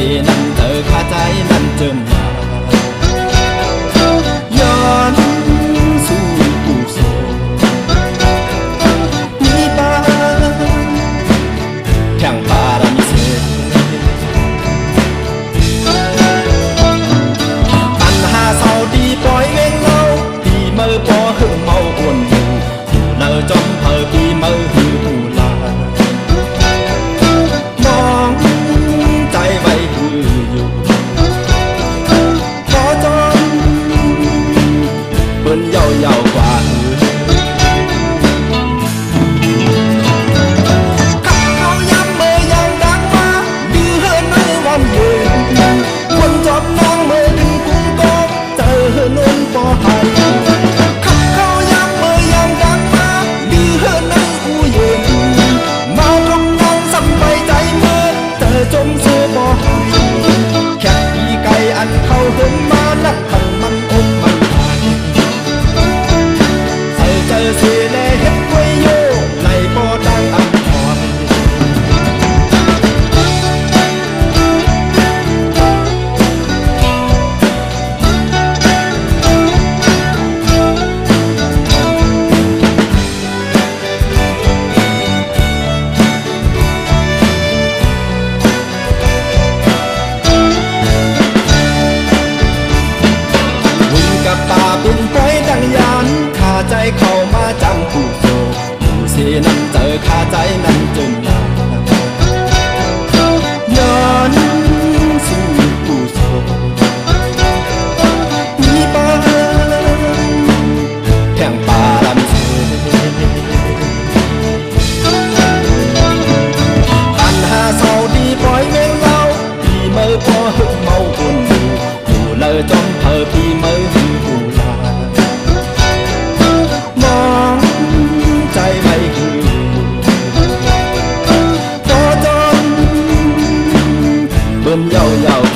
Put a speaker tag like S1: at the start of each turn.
S1: สีนั้นเธอคาใจนั้นจึมมา just hit ใจเข้ามาจังกูโศหมูสีน้ำเจอคาใจนั้นจุ่ม 要，要，要。